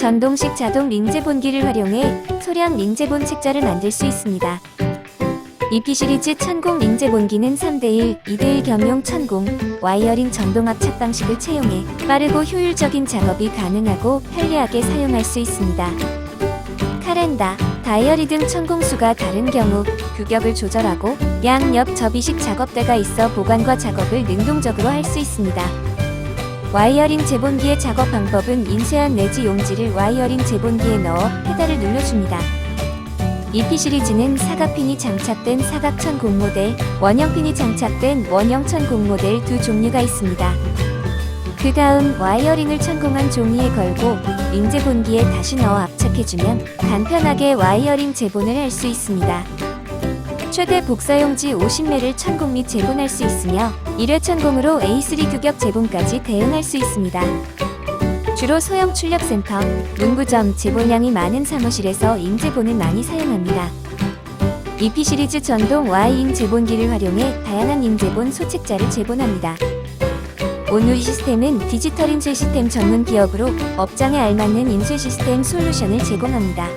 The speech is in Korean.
전동식 자동 링제본기를 활용해 소량 링제본 책자를 만들 수 있습니다. EP 시리즈 천공 링제본기는 3대1, 2대1 겸용 천공, 와이어링 전동 압 착 방식을 채용해 빠르고 효율적인 작업이 가능하고 편리하게 사용할 수 있습니다. 카렌다, 다이어리 등 천공수가 다른 경우 규격을 조절하고 양옆 접이식 작업대가 있어 보관과 작업을 능동적으로 할 수 있습니다. 와이어링 제본기의 작업 방법은 인쇄한 내지 용지를 와이어링 제본기에 넣어 페달을 눌러줍니다. EP 시리즈는 사각핀이 장착된 사각천 공 모델, 원형핀이 장착된 원형천 공 모델 두 종류가 있습니다. 그 다음 와이어링을 천공한 종이에 걸고 링 제본기에 다시 넣어 압착해주면 간편하게 와이어링 제본을 할 수 있습니다. 최대 복사용지 50매를 천공 및 제본할 수 있으며 1회 천공으로 A3 규격 제본까지 대응할 수 있습니다. 주로 소형 출력센터, 문구점, 제본량이 많은 사무실에서 인제본을 많이 사용합니다. EP 시리즈 전동 Y인 제본기를 활용해 다양한 인제본 소책자를 제본합니다. 온누리 시스템은 디지털 인쇄 시스템 전문 기업으로 업장에 알맞는 인쇄 시스템 솔루션을 제공합니다.